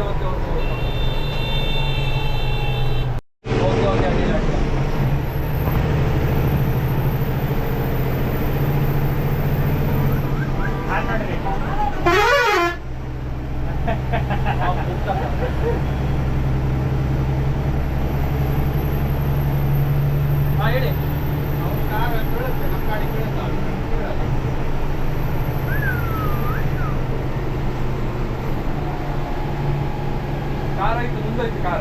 go, go, go, go. Car ಆಯ್ತು ಮುಂದಾಯ್ತು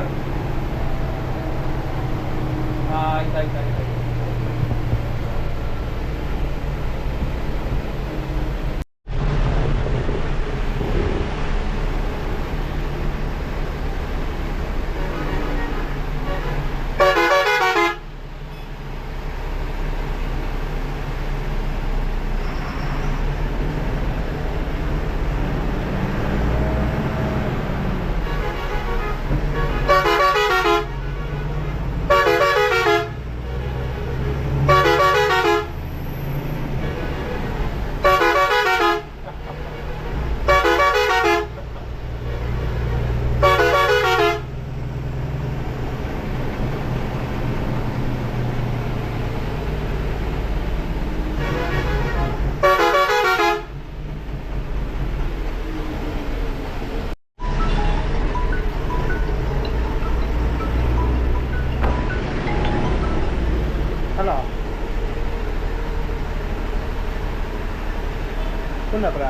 ಕುಂದಾಪುರ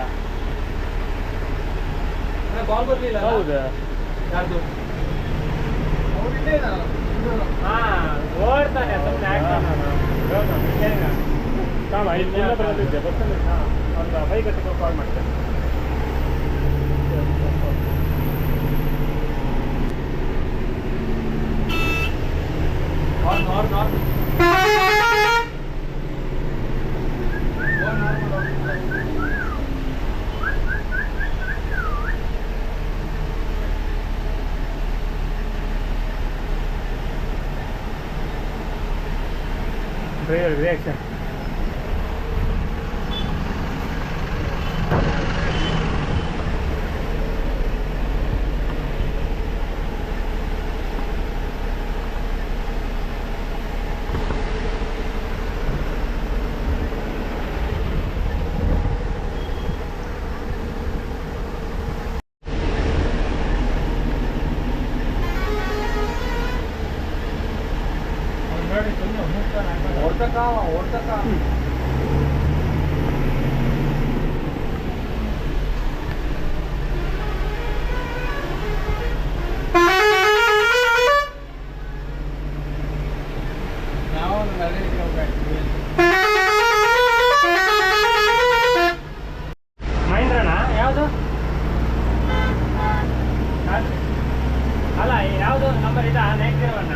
ಕಾಲ್ ಬರ್ಲಿಲ್ಲ ಹೌದು. ಯಾರ್ದು? ಹಾ ಓಡ್ತಾನೆ ಕುಂದಾಪುರದಲ್ಲಿದ್ದೆ ಹಾಂ ಒಂದು ಬೈಕ್ ಹತ್ತಿರ ಕಾಲ್ ಮಾಡ್ತೇನೆ ಹಾರ್ನ್ ಹಾರ್ನ್ ಡ್ರೈವರ್ ಓಡ್ತಕ್ಕ ಓಡ್ತಕ್ಕ ಅಲ್ಲ ಯಾವುದು ನಂಬರ್ ಇದೆ? ನೈನ್ ಜೀರೋ ಒನ್ನ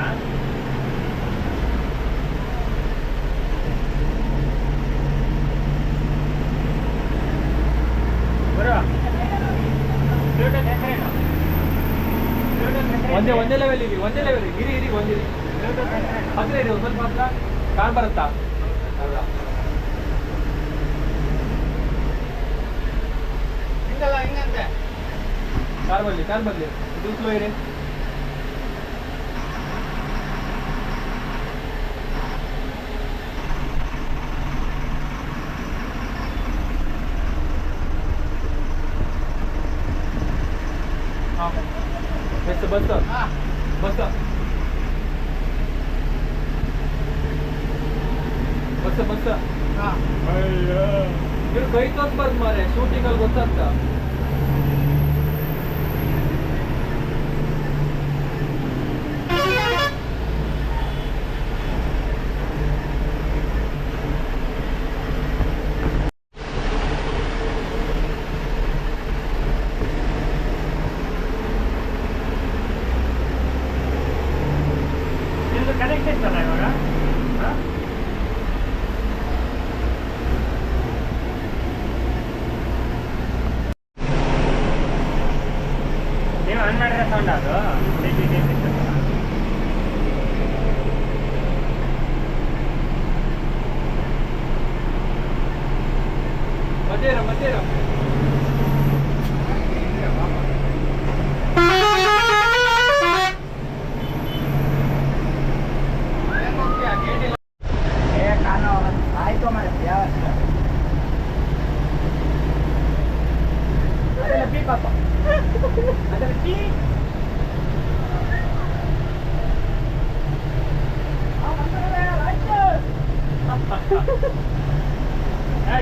ಹೆಸರೇನು? ಒಂದೇ ಲೆವೆಲ್ ಇರಿ, ಒಂದೇ ಲೆವೆಲ್ ಇರಿ. ಇರಿ ಒಂದಿರಿ? ಹತ್ರ ಇರಿ ಸ್ವಲ್ಪ ಹತ್ರ ಕಾಣ್ ಬರುತ್ತಾ? ಹಿಂಗಲ್ಲ, ಹಿಂಗಂತೆ. ಕಾರ್ ಬರ್ಲಿ ಕಾರ್ ಬರ್ಲಿ. ಇದು ಸ್ಲೋ ಇರಿ. ಬಸ್. ಬಸ್. Bus bus. ಕೈ ತೋರ್ಸ್ಬಾರ್ದು ಮಾರೆ ಶೂಟಿಂಗ್ ಅಲ್ಲಿ ಗೊತ್ತಾಗ್ತ?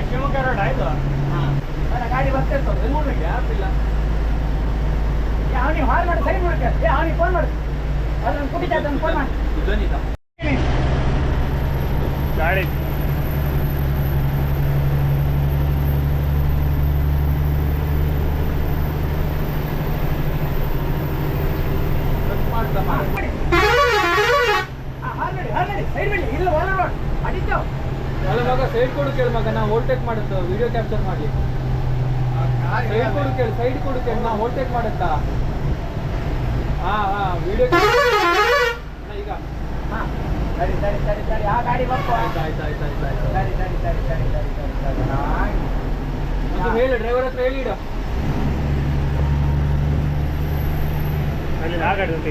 ಶಿವಮೊಗ್ಗ ರೋಡ್ ಆಯ್ತು ಗಾಡಿ ಬರ್ತಾ ಇರ್ತದೆ. ಬೆಂಗಳೂರಿಗೆ ಯಾರಿಲ್ಲ ಅವನಿಗೆ ಹಾಲ್ ಮಾಡಿ ಸೈಡ್ ಮಾಡ್ಕೆ ಏ ಅವನಿಗೆ ಫೋನ್ ಮಾಡಿ. ಅಲ್ಲೊಂದು ಕುಟಿ ಅದನ್ನು ಫೋನ್ ಮಾಡಿ. ಗಾಡಿ ಮಾಡ್ತಾ ಮಾಡಿ ಹಾಲ್ ಮಾಡಿ ಹಾಲ್ ಮಾಡಿ ಸೈಡ್ ಮಾಡಿ ಇಲ್ಲ ಒಳ ರೋಡ್ ಅಡಿತು ಅಲ್ಲ ಮಗ ಸೈಡ್ ಕೊಡು ಕೇಳು ಮಗ ನಾ ಓವರ್ಟೇಕ್ ಮಾಡುತ್ತ ವಿಡಿಯೋ ಕ್ಯಾಪ್ಚರ್ ಮಾಡಿ ಸೈಡ್ ಕೊಡು ಕೇಳು ಸೈಡ್ ಕೊಡು ಕೇಳು ನಾ ವೋಲ್ಟೇಜ್ ಮಾಡುತ್ತಾ ಹಾ ಹಾ ವಿಡಿಯೋ ಈಗ ಹಾಂ ಸರಿ ಸರಿ ಸರಿ ಸರಿ ಆ ಗಾಡಿ ಬರ್ಕೋ ಆಯ್ತು ಆಯ್ತು ಆಯ್ತು ಆಯ್ತು ಆಯ್ತು ಸರಿ ಸರಿ ಸರಿ ಸರಿ ಸರಿ ಸರಿ ಸರಿ ಆಯ್ತು. ಹೇಳು ಡ್ರೈವರ್ ಹತ್ರ ಹೇಳಿ ಇಡು ಅಲ್ಲಿ ಆ ಗಾಡಿ ಜೊತೆ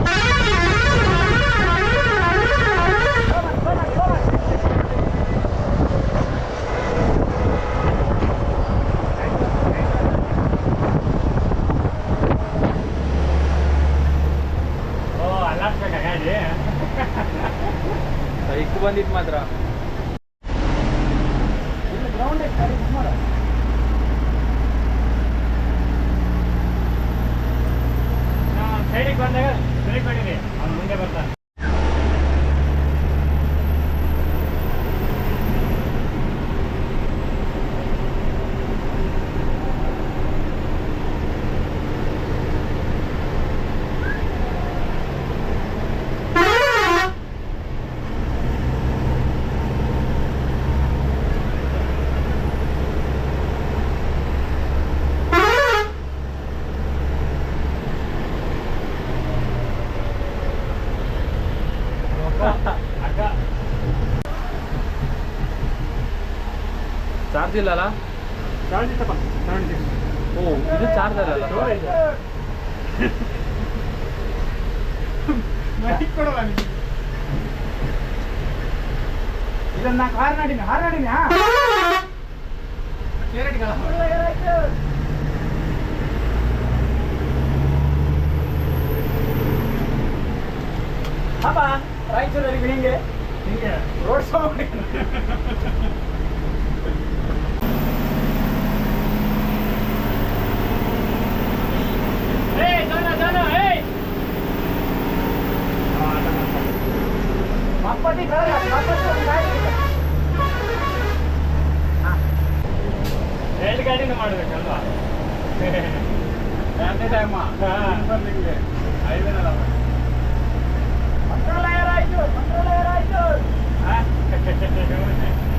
ಬಂದಿತ್ತು ಮಾತ್ರ. ಸೈಡಿಗೆ ಬಂದಾಗ ಸೈಡ್ ಮಾಡಿರಿ ಚಾರ್ಜ್ ಇಲ್ಲಲ್ಲ? ಚಾರ್ಜ್ ತಪ್ಪ ಸೆವೆಂಟಿ ಓ ಇದು ಚಾರ್ಜ್ ಅಲ್ಲ? ಇದನ್ನ ನಾಲ್ಕು ಹಾರ್ ನಾಡಿನಿ ಹಾರ್ ನಾಡಿನಿ ಹಾ? ಹಬ್ಬ. ರಾಯಚೂರಲ್ಲಿ ಹಿಂಗೆ ಹಿಂಗೆ ರೋಡ್ ಶೋ ಮಾಡಿ ಏಯ್ ಜಾನ ಜಾನ ಏಯ್ ಮಪ್ಪಟ್ಟಿ ಕಳಗ ಮಪ್ಪಟ್ಟಿ ಒಂದು ಗಾಡಿ ಇದೆ. ಹಾ. ಎರಡು